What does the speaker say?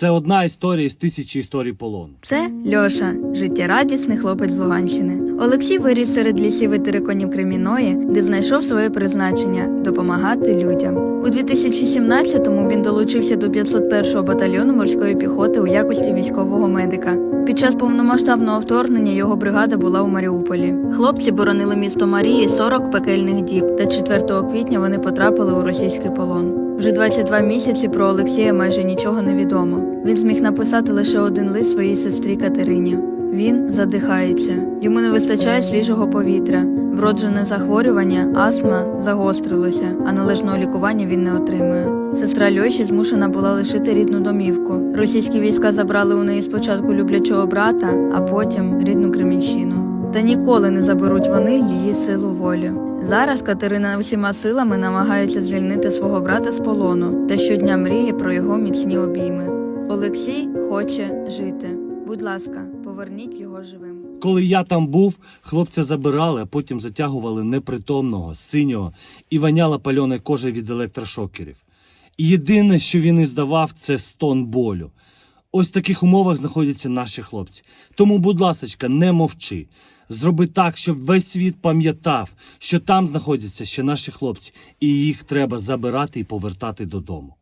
Це одна історія з тисячі історій полону. Це Льоша, життєрадісний хлопець з Луганщини. Олексій виріс серед лісів і териконів Креміної, де знайшов своє призначення допомагати людям. У 2017-му він долучився до 501-го батальйону морської піхоти у якості військового медика. Під час повномасштабного вторгнення його бригада була у Маріуполі. Хлопці боронили місто Марії 40 пекельних діб, та 4 квітня вони потрапили у російський полон. Вже 22 місяці про Олексія майже нічого не відомо. Він зміг написати лише один лист своїй сестрі Катерині. Він задихається, йому не вистачає свіжого повітря. Вроджене захворювання, астма загострилося, а належного лікування він не отримує. Сестра Льоші змушена була лишити рідну домівку. Російські війська забрали у неї спочатку люблячого брата, а потім рідну Кремінщину. Та ніколи не заберуть вони її силу волі. Зараз Катерина всіма силами намагається звільнити свого брата з полону та щодня мріє про його міцні обійми. Олексій хоче жити. Будь ласка, поверніть його живим. Коли я там був, хлопця забирали, а потім затягували непритомного, синього і воняла пальона кожа від електрошокерів. І єдине, що він іздавав, це стон болю. Ось в таких умовах знаходяться наші хлопці. Тому, будь ласочка, не мовчи. Зроби так, щоб весь світ пам'ятав, що там знаходяться ще наші хлопці, і їх треба забирати і повертати додому.